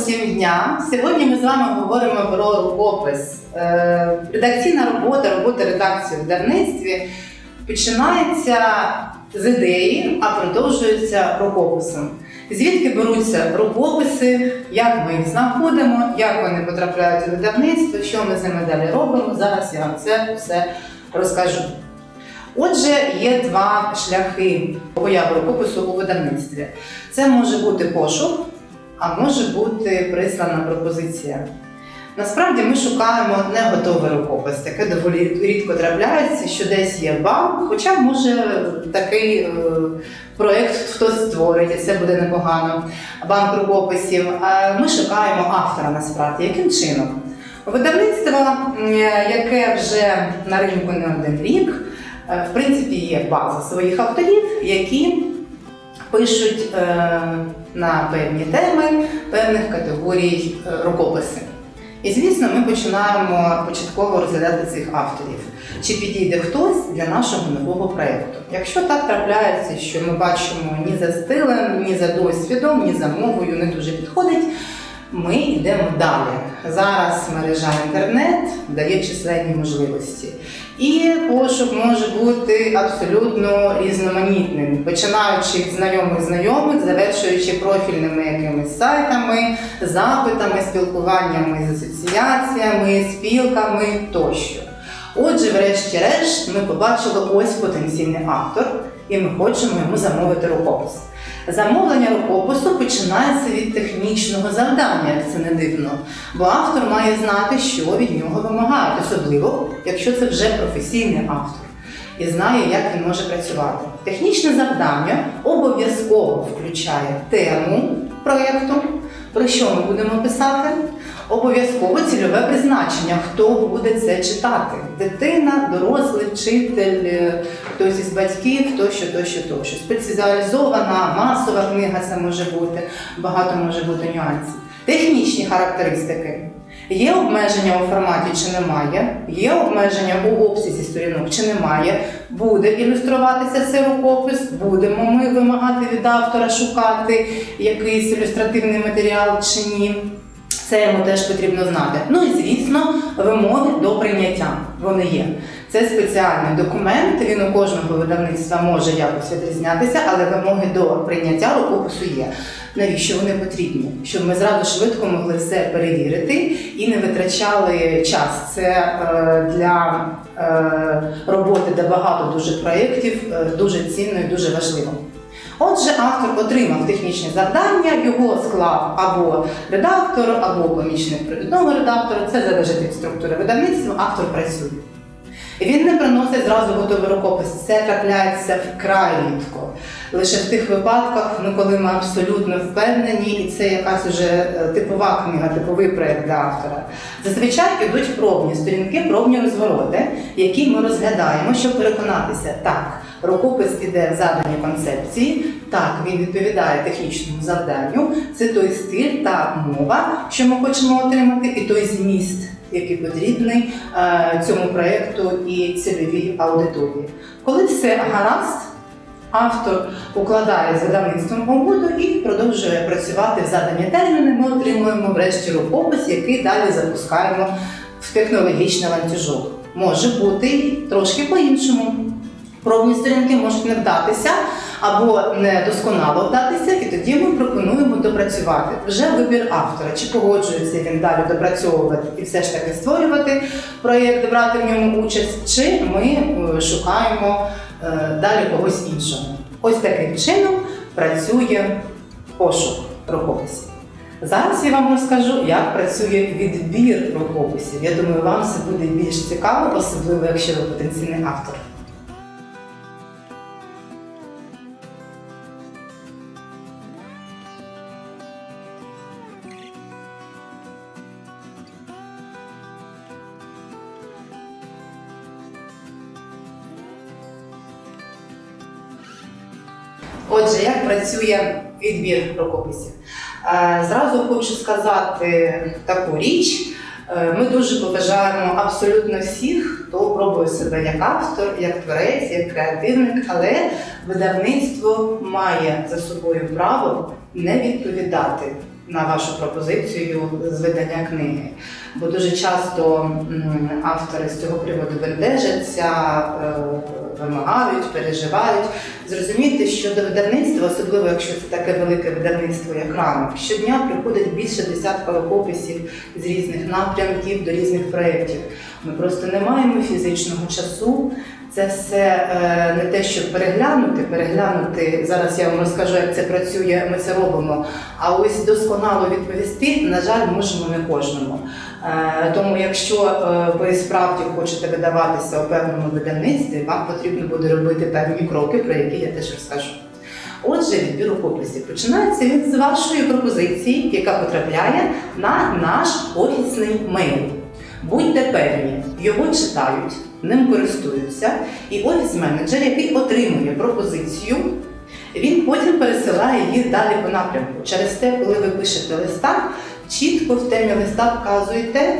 всім дня. Сьогодні ми з вами говоримо про рукопис. Е, Редакційна робота, робота редакції в видавництві починається з ідеї, а продовжується рукописом. Звідки беруться рукописи, як ми їх знаходимо, як вони потрапляють у видавництво, що ми з ними далі робимо. Зараз я вам це все розкажу. Отже, є два шляхи появи рукопису у видавництві. Це може бути пошук, а може бути прислана пропозиція. Насправді ми шукаємо не готовий рукопис, таке доволі рідко трапляється, що десь є банк, хоча може такий е, проєкт хтось створить, і це буде непогано. Банк рукописів. Ми шукаємо автора насправді. Яким чином? Видавництво, яке вже на ринку не один рік, е, в принципі, є база своїх авторів, які пишуть е, на певні теми певних категорій е, рукописи. І звісно, ми починаємо початково розглядати цих авторів. Чи підійде хтось для нашого нового проєкту? Якщо так трапляється, що ми бачимо ні за стилем, ні за досвідом, ні за мовою не дуже підходить, ми йдемо далі. Зараз мережа інтернет дає численні можливості. І пошук може бути абсолютно різноманітним, починаючи від знайомих знайомих, завершуючи профільними якимись сайтами, запитами, спілкуваннями з асоціаціями, спілками тощо. Отже, врешті-решт, ми побачили ось потенційний автор, і ми хочемо йому замовити рукопис. Замовлення рукопису починається від технічного завдання, як це не дивно, бо автор має знати, що від нього вимагають, особливо, якщо це вже професійний автор і знає, як він може працювати. Технічне завдання обов'язково включає тему проєкту, про що ми будемо писати. Обов'язково цільове призначення, хто буде це читати: дитина, дорослий, вчитель, е, хтось із батьків, тощо, тощо, тощо. Спеціалізована, масова книга це може бути, багато може бути нюансів. Технічні характеристики. Є обмеження у форматі чи немає, є обмеження у обсязі сторінок чи немає. Буде ілюструватися цей рукопис, будемо ми вимагати від автора шукати якийсь ілюстративний матеріал чи ні. Це йому теж потрібно знати. Ну і звісно, вимоги до прийняття. Вони є. Це спеціальний документ. Він у кожного видавництва може якось відрізнятися, але вимоги до прийняття рукопису є. Навіщо вони потрібні? Щоб ми зразу швидко могли все перевірити і не витрачали час. Це е, для е, роботи, де багато дуже проєктів, е, дуже цінно і дуже важливо. Отже, автор отримав технічне завдання, його склав або редактор, або помічник провідного редактора. Це залежить від структури видавництва, автор працює. Він не приносить зразу готовий рукопис. Це трапляється вкрай рідко. Лише в тих випадках, ну коли ми абсолютно впевнені, і це якась уже е, типова книга, типовий проєкт для автора. Зазвичай підуть пробні сторінки, пробні розвороти, які ми розглядаємо, щоб переконатися, так, рукопис іде в задані концепції, так, він відповідає технічному завданню, це той стиль та мова, що ми хочемо отримати, і той зміст який потрібний е, цьому проєкту і цільовій аудиторії. Коли все гаразд, автор укладає з видавництвом угоду і продовжує працювати в задані терміни. Ми отримуємо врешті рукопис, який далі запускаємо в технологічний ланцюжок. Може бути трошки по-іншому. Пробні сторінки можуть не вдатися або не досконало вдатися, і тоді ми пропонуємо допрацювати вже вибір автора, чи погоджується він далі допрацьовувати і все ж таки створювати проєкт, брати в ньому участь, чи ми е, шукаємо е, далі когось іншого. Ось таким чином працює пошук рукописів. Зараз я вам розкажу, як працює відбір рукописів. Я думаю, вам це буде більш цікаво, особливо якщо ви потенційний автор. Працює відбір рукописів? Е, Зразу хочу сказати таку річ. Е, Ми дуже поважаємо абсолютно всіх, хто пробує себе як автор, як творець, як креативник, але видавництво має за собою право не відповідати на вашу пропозицію з видання книги. Бо дуже часто автори з цього приводу бентежаться, е, вимагають, переживають. Зрозумійте, що до видавництва, особливо якщо це таке велике видавництво, як ранок, щодня приходить більше десятка рукописів з різних напрямків до різних проєктів. Ми просто не маємо фізичного часу. Це все е, не те, щоб переглянути, переглянути. Зараз я вам розкажу, як це працює, ми це робимо. А ось досконало відповісти, на жаль, можемо не кожному. Е, тому, якщо е, ви справді хочете видаватися у певному видавництві, вам потрібно буде робити певні кроки, про які я теж розкажу. Отже, відбір рукописів починається він з вашої пропозиції, яка потрапляє на наш офісний мейл. Будьте певні, його читають, ним користуються, і офіс-менеджер, який отримує пропозицію, він потім пересилає їх далі по напрямку. Через те, коли ви пишете листа, чітко в темі листа вказуєте,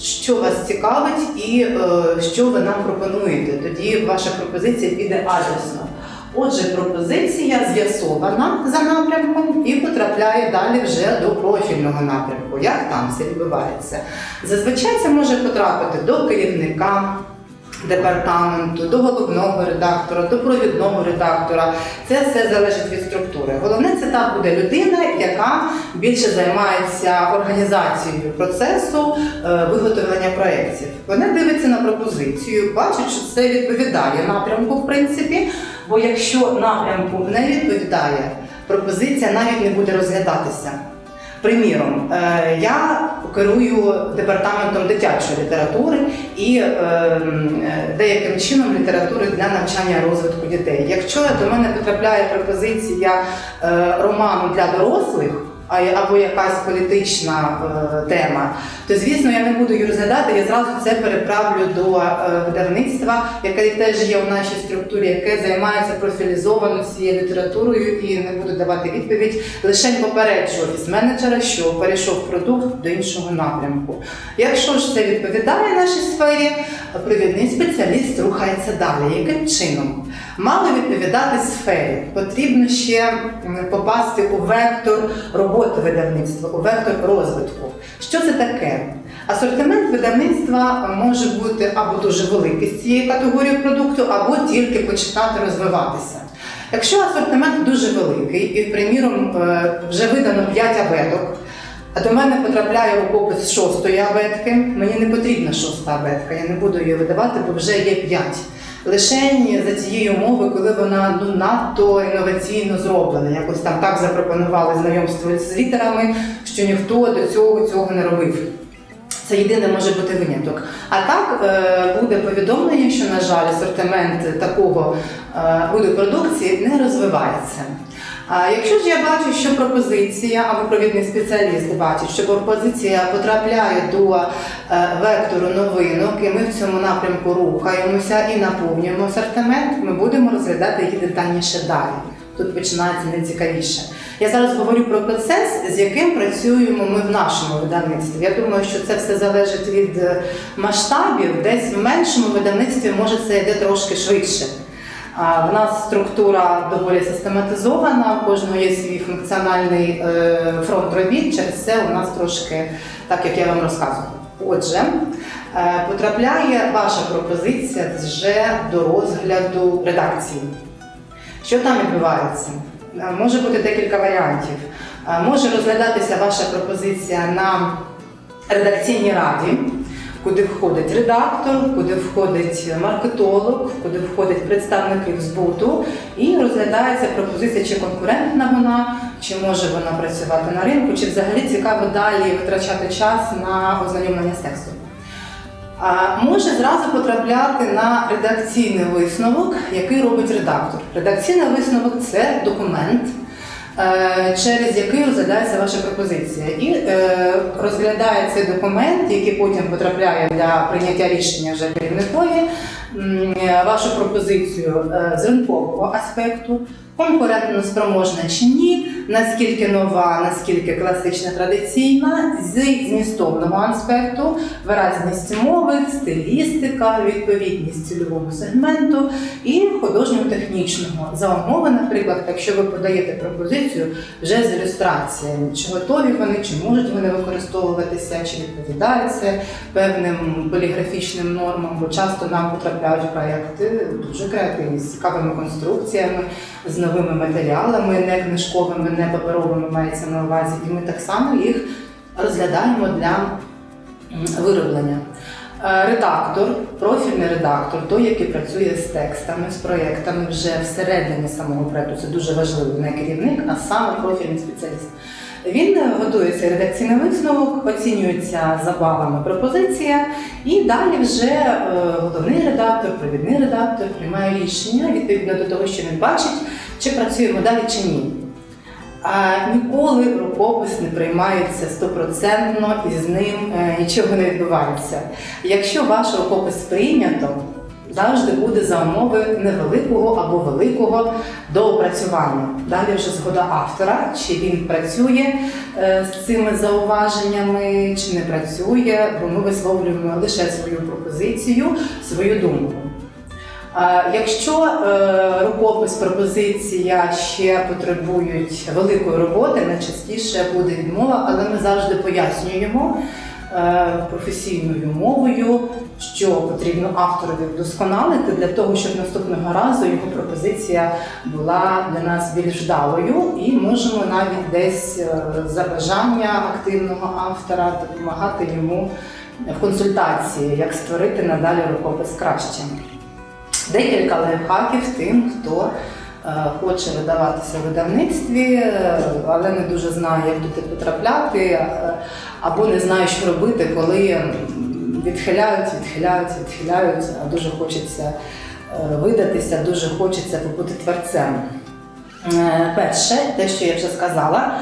що вас цікавить і е, що ви нам пропонуєте. Тоді ваша пропозиція піде адресно. Отже, пропозиція з'ясована за напрямком і потрапляє далі вже до профільного напрямку. Як там це відбувається? Зазвичай це може потрапити до керівника департаменту, до головного редактора, до провідного редактора. Це все залежить від структури. Головне, це та буде людина, яка більше займається організацією процесу е, виготовлення проєктів. Вона дивиться на пропозицію, бачить, що це відповідає напрямку, в принципі. Бо якщо напрямку не відповідає, пропозиція навіть не буде розглядатися. Приміром, е, я керую департаментом дитячої літератури і е, е, деяким чином літератури для навчання розвитку дітей. Якщо до мене потрапляє пропозиція роману для дорослих, або якась політична е, тема, то звісно я не буду її розглядати. Я зразу це переправлю до е, видавництва, яке теж є в нашій структурі, яке займається профілізовано цією літературою і не буду давати відповідь. Лише попереджу офіс-менеджера, що перейшов продукт до іншого напрямку. Якщо ж це відповідає нашій сфері, провідний спеціаліст рухається далі. Яким чином? Мало відповідати сфері. Потрібно ще попасти у вектор роботи видавництва, у вектор розвитку. Що це таке? Асортимент видавництва може бути або дуже великий з цієї категорії продукту, або тільки починати розвиватися. Якщо асортимент дуже великий, і, приміром, е, вже видано 5 абеток, а до мене потрапляє рукопис шостої абетки, мені не потрібна шоста абетка, я не буду її видавати, бо вже є п'ять. Лишень за цієї умови, коли вона ну, надто інноваційно зроблена, якось там так запропонували знайомство з літерами, що ніхто до цього цього не робив. Це єдине може бути виняток. А так е, буде повідомлення, що, на жаль, асортимент такого е, виду продукції не розвивається. А якщо ж я бачу, що пропозиція або провідний спеціаліст бачить, що пропозиція потрапляє до е, вектору новинок, і ми в цьому напрямку рухаємося і наповнюємо асортимент, ми будемо розглядати її детальніше далі. Тут починається найцікавіше. Я зараз говорю про процес, з яким працюємо ми в нашому видавництві. Я думаю, що це все залежить від е, масштабів. Десь в меншому видавництві може це йде трошки швидше. В нас структура доволі систематизована, у кожного є свій функціональний е, фронт робіт. Через це у нас трошки так, як я вам розказувала. Отже, е, потрапляє ваша пропозиція вже до розгляду редакції. Що там відбувається? Може бути декілька варіантів. Може розглядатися ваша пропозиція на редакційній раді, куди входить редактор, куди входить маркетолог, куди входять представники збуту, і розглядається пропозиція, чи конкурентна вона, чи може вона працювати на ринку, чи взагалі цікаво далі витрачати час на ознайомлення з текстом. Може зразу потрапляти на редакційний висновок, який робить редактор. Редакційний висновок це документ, е, через який розглядається ваша пропозиція. І е, розглядає цей документ, який потім потрапляє для прийняття рішення вже керівникові, вашу пропозицію е, з ринкового аспекту, конкурентно спроможна чи ні, наскільки нова, наскільки класична традиційна, з змістовного аспекту, виразність мови, стилістика, відповідність цільовому сегменту і художньо-технічного. За умови, наприклад, якщо ви подаєте пропозицію вже з ілюстраціями, чи готові вони, чи можуть вони використовуватися, чи відповідає це певним поліграфічним нормам, бо часто нам потрапляють проекти дуже креативні, з цікавими конструкціями, з новими матеріалами, не книжковими, не паперовими мається на увазі, і ми так само їх розглядаємо для вироблення. Е, Редактор, профільний редактор, той, який працює з текстами, з проєктами вже всередині самого проєкту, це дуже важливо, не керівник, а саме профільний спеціаліст. Він е, готує цей редакційний висновок, оцінюється за балами пропозиція, і далі вже е, головний редактор, провідний редактор приймає рішення відповідно до того, що він бачить, чи працюємо далі чи ні. Ніколи рукопис не приймається стопроцентно і з ним е, нічого не відбувається. Якщо ваш рукопис прийнято, завжди буде за умови невеликого або великого доопрацювання. Далі вже згода автора, чи він працює е, з цими зауваженнями, чи не працює, бо ми висловлюємо лише свою пропозицію, свою думку. Якщо е, рукопис, пропозиція ще потребують великої роботи, найчастіше буде відмова, але ми завжди пояснюємо е, професійною мовою, що потрібно авторові вдосконалити для того, щоб наступного разу його пропозиція була для нас більш вдалою, і можемо навіть десь е, за бажання активного автора допомагати йому в консультації, як створити надалі рукопис краще. Декілька лайфхаків тим, хто е, хоче видаватися в видавництві, е, але не дуже знає, як туди потрапляти, е, або не знає, що робити, коли відхиляють, відхиляють, відхиляють, а дуже хочеться видатися, дуже хочеться побути творцем. Перше, те, що я вже сказала,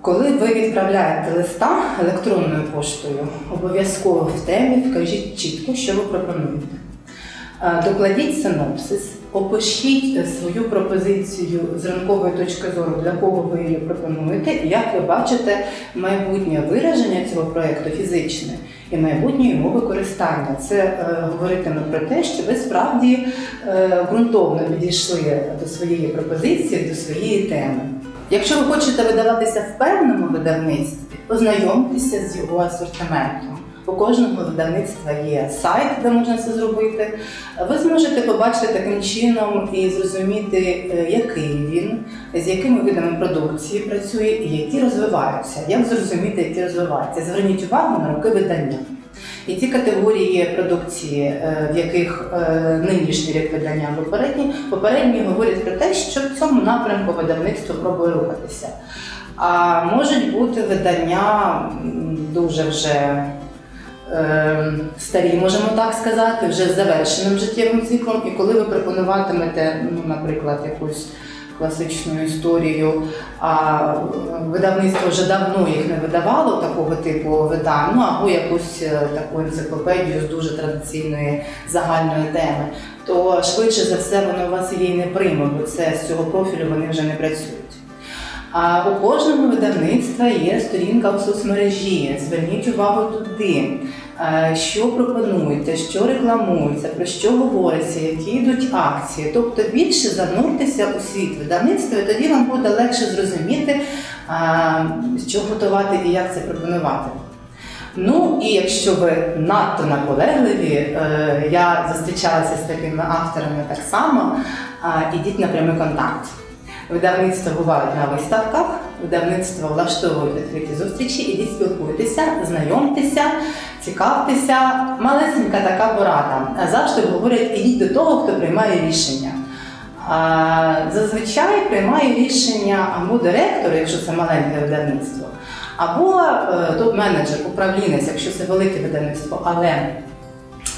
коли ви відправляєте листа електронною поштою, обов'язково в темі вкажіть чітко, що ви пропонуєте. Е, Докладіть синопсис, опишіть е, свою пропозицію з ринкової точки зору, для кого ви її пропонуєте, і як ви бачите майбутнє вираження цього проєкту фізичне і майбутнє його використання. Це е, говоритиме про те, що ви справді е, ґрунтовно підійшли до своєї пропозиції, до своєї теми. Якщо ви хочете видаватися в певному видавництві, ознайомтеся з його асортиментом. У кожного видавництва є сайт, де можна це зробити. Ви зможете побачити таким чином і зрозуміти, е, який він, з якими видами продукції працює і які розвиваються. Як зрозуміти, які розвиваються? Зверніть увагу на роки видання. І ті категорії продукції, е, в яких е, нинішній рік видання попередні, попередні говорять про те, що в цьому напрямку видавництво пробує рухатися. А можуть бути видання дуже вже старі, можемо так сказати, вже з завершеним життєвим циклом. І коли ви пропонуватимете, ну, наприклад, якусь класичну історію, а видавництво вже давно їх не видавало такого типу видань, ну або якусь е, таку енциклопедію з дуже традиційної загальної теми, то швидше за все воно у вас її не прийме, бо це з цього профілю вони вже не працюють. А у кожного видавництва є сторінка в соцмережі. Зверніть увагу туди, е, що пропонується, що рекламується, про що говориться, які йдуть акції. Тобто більше зануртеся у світ видавництва, і тоді вам буде легше зрозуміти, е, що готувати і як це пропонувати. Ну і якщо ви надто наполегливі, е, я зустрічалася з такими авторами так само, ідіть на прямий контакт. Видавництва бувають на виставках, видавництво влаштовують відкриті зустрічі, ідіть спілкуйтеся, знайомтеся, цікавтеся. Малесенька така порада. Завжди говорять, ідіть до того, хто приймає рішення. Зазвичай приймає рішення або директор, якщо це маленьке видавництво, або е, топ-менеджер, управлінець, якщо це велике видавництво. Але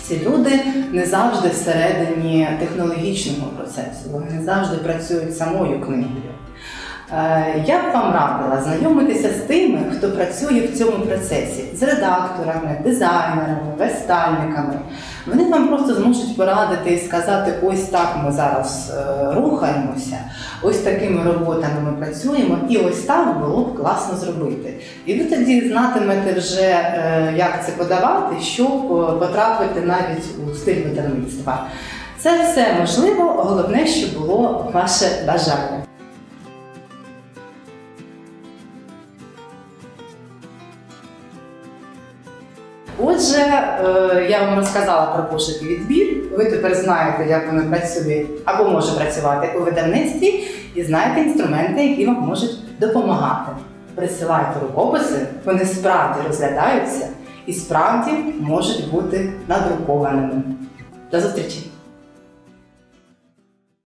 ці люди не завжди всередині технологічного процесу, вони завжди працюють самою книгою. Е, Я б вам радила знайомитися з тими, хто працює в цьому процесі, з редакторами, дизайнерами, вестальниками. Вони вам просто зможуть порадити і сказати: ось так ми зараз е, рухаємося, ось такими роботами ми працюємо, і ось так було б класно зробити. І ви тоді знатимете вже, е, як це подавати, щоб потрапити навіть у стиль видавництва. Це все можливо, головне, щоб було ваше бажання. Отже, е, я вам розказала про пошук і відбір. Ви тепер знаєте, як воно працює або може працювати у видавництві, і знаєте інструменти, які вам можуть допомагати. Присилайте рукописи, вони справді розглядаються і справді можуть бути надрукованими. До зустрічі!